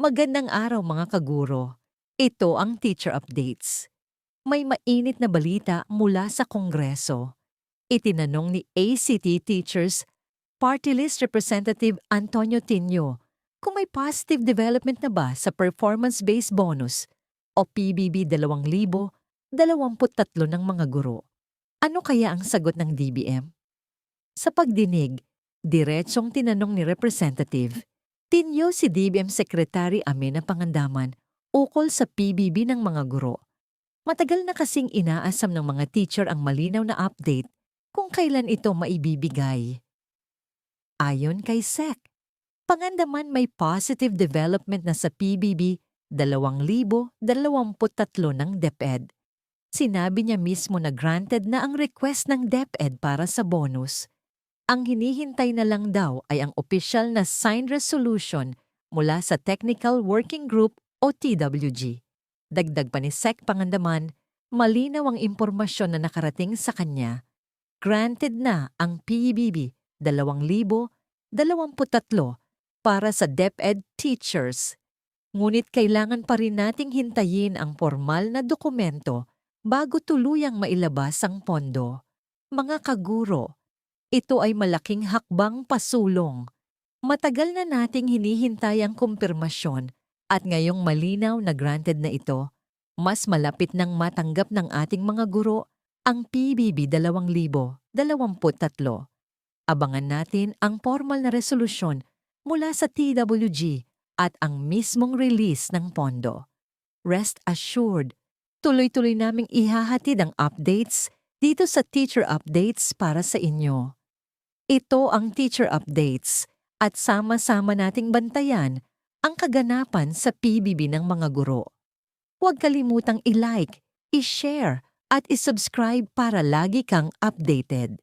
Magandang araw mga kaguro. Ito ang Teacher Updates. May mainit na balita mula sa Kongreso. Itinanong ni ACT Teachers Party List Representative Antonio Tinio kung may positive development na ba sa Performance-Based Bonus o PBB 2023 ng mga guro. Ano kaya ang sagot ng DBM? Sa pagdinig, diretsong tinanong ni Representative, tinyo si DBM Secretary Amina Pangandaman ukol sa PBB ng mga guro. Matagal na kasing inaasam ng mga teacher ang malinaw na update kung kailan ito maibibigay. Ayon kay SEC, Pangandaman may positive development na sa PBB 2023 ng DepEd. Sinabi niya mismo na granted na ang request ng DepEd para sa bonus. Ang hinihintay na lang daw ay ang opisyal na signed resolution mula sa Technical Working Group o TWG. Dagdag pa ni Sec Pangandaman, malinaw ang impormasyon na nakarating sa kanya. Granted na ang PBB 2023 para sa DepEd teachers. Ngunit kailangan pa rin nating hintayin ang formal na dokumento bago tuluyang mailabas ang pondo. Mga kaguro, ito ay malaking hakbang pasulong. Matagal na nating hinihintay ang kumpirmasyon at ngayong malinaw na granted na ito, mas malapit nang matanggap ng ating mga guro ang PBB 2023. Abangan natin ang formal na resolusyon mula sa TWG at ang mismong release ng pondo. Rest assured, tuloy-tuloy naming ihahatid ang updates dito sa Teacher Updates para sa inyo. Ito ang Teacher Updates at sama-sama nating bantayan ang kaganapan sa PBB ng mga guro. Huwag kalimutang i-like, i-share at i-subscribe para lagi kang updated.